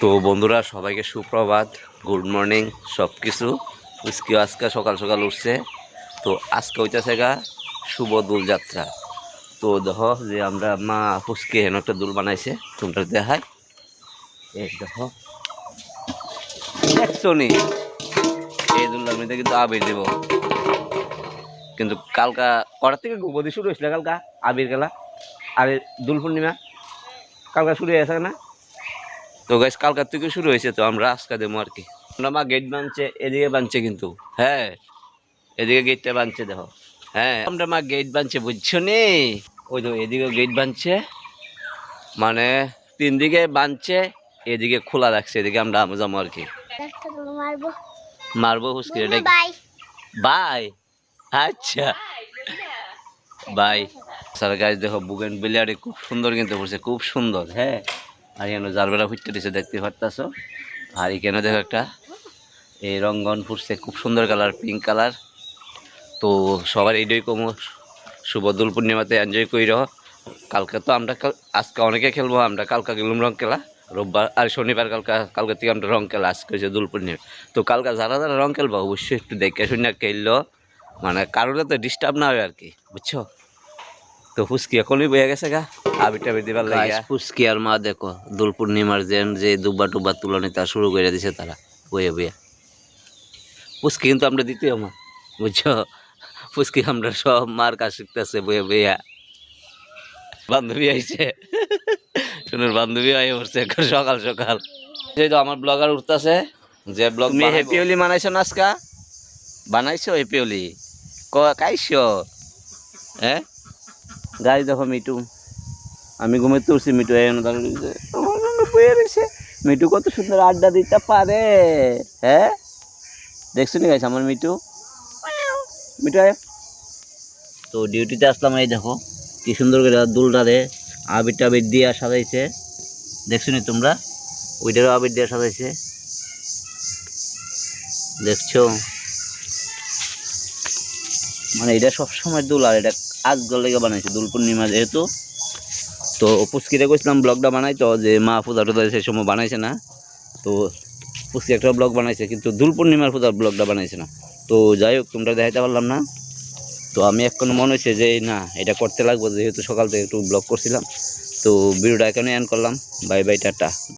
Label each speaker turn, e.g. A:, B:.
A: তো বন্ধুরা, সবাইকে সুপ্রভাত গুড মর্নিং সব কিছু উস্কি আজকে সকাল সকাল উঠছে। তো আজকে হইতেছে গা শুভ দোল যাত্রা তো দেখো যে আমরা মা ফুসকে হেন একটা দুল বানাইছে, তোমরা দেখাই। এই দেখো। দেখছ নি? এই দুলটার মধ্যে কিন্তু আবির দেব। কিন্তু কালকা কটার থেকে গোবদি শুরু হয়েছিল কালকা? আবির খেলা। আর দোল পূর্ণিমা। কালকা শুরু হয়ে গেছে না? তো গাইস কালকার থেকে শুরু হয়েছে তো আমরা আজকে দেবো আর কি। আমরা মা গেট বানছে এদিকে বানছে কিন্তু। হ্যাঁ এদিকে গেটটা বানছে দেখো। হ্যাঁ আমরা মা গেট বানছে বুঝছ নি? ওই তো এদিকে গেট বানছে মানে তিন দিকে বানছে এদিকে খোলা রাখছে এদিকে আমরা আমো যাব আর কি।
B: মারবো।
A: হুসকি
B: বাই।
A: বাই? আচ্ছা। বাই। স্যার গাছ দেখো বুগেন বিলিয়ারি খুব সুন্দর কিন্তু পড়ছে খুব সুন্দর হ্যাঁ। আর এখানে জারবেলা ফুটতে দিছে, দেখতে পারতাছ? আর এখানে দেখো একটা, এই রঙ্গন ফুটছে, খুব সুন্দর কালার পিঙ্ক কালার। তো সবার এইটাই কমো, শুভ দোল পূর্ণিমাতে এনজয় করি রহ কালকে তো আমরা আজকে অনেকে খেলব, আমরা কালকা গেলাম রং খেলা। রোববার আর শনিবার কালকা, কালকে থেকে আমরা রং খেলা, আজকে হচ্ছে দোল পূর্ণিমা। তো কালকা যারা যারা রং খেলব, অবশ্যই একটু দেখে শুনে খেললো। মানে কারোর তো ডিস্টার্ব না হয় আর কি, বুঝছ? তো ফুসকি এখনই বয়ে গেছে গা। আবির টাবির দিবার লাগে ফুসকি আর মা দেখো দোল পূর্ণিমার যেন যে দুব্বা টুব্বা তুলনি তা শুরু করে দিছে তারা বয়ে বয়ে ফুসকি কিন্তু আমরা দ্বিতীয় মা বুঝছ? ফুসকি আমরা সব মার কাজ শিখতেছে বয়ে বইয়া। বান্ধবী আইছে। বান্ধবী আই পড়ছে এখন সকাল সকাল। এই তো আমার ব্লগার উঠতেছে যে ব্লগ তুমি হ্যাপি হোলি মানাইছো না আজকা? বানাইছো হ্যাপি হোলি ক কাইছো হ্যাঁ? গাড়ি দেখো মিটু আমি ঘুমে তুলছি মিটু রয়েছে। মিটু কত সুন্দর আড্ডা দিতে পারে হ্যাঁ? দেখছ নি গাইছে আমার মিটু মিটু তো ডিউটিতে আসলাম, এই দেখো, কি সুন্দর করে দুলটারে আবির টাবির দিয়ে সাজাইছে। দেখছ নি তোমরা? ওইটারও আবির দিয়ে সাজাইছে। দেখছ? মানে এটা সবসময় দুল আর এটা আগ লেগে বানাইছে, দুল পূর্ণিমা যেহেতু। তো পুস্কিতে কইছিলাম ব্লগটা বানাইতো, যে মা পূজা টুজা সেই সময় বানাইছে না, তো পুস্কি একটা ব্লগ বানাইছে, কিন্তু দুল পূর্ণিমার পূজার ব্লগটা বানাইছে না। তো যাই হোক, তোমরা দেখাইতে পারলাম না। তো আমি এখন মনে হয়েছে যে, না, এটা করতে লাগবো, যেহেতু সকাল থেকে একটু ব্লগ করছিলাম। তো ভিডিওটা এখানে এন্ড করলাম। Bye bye, tata.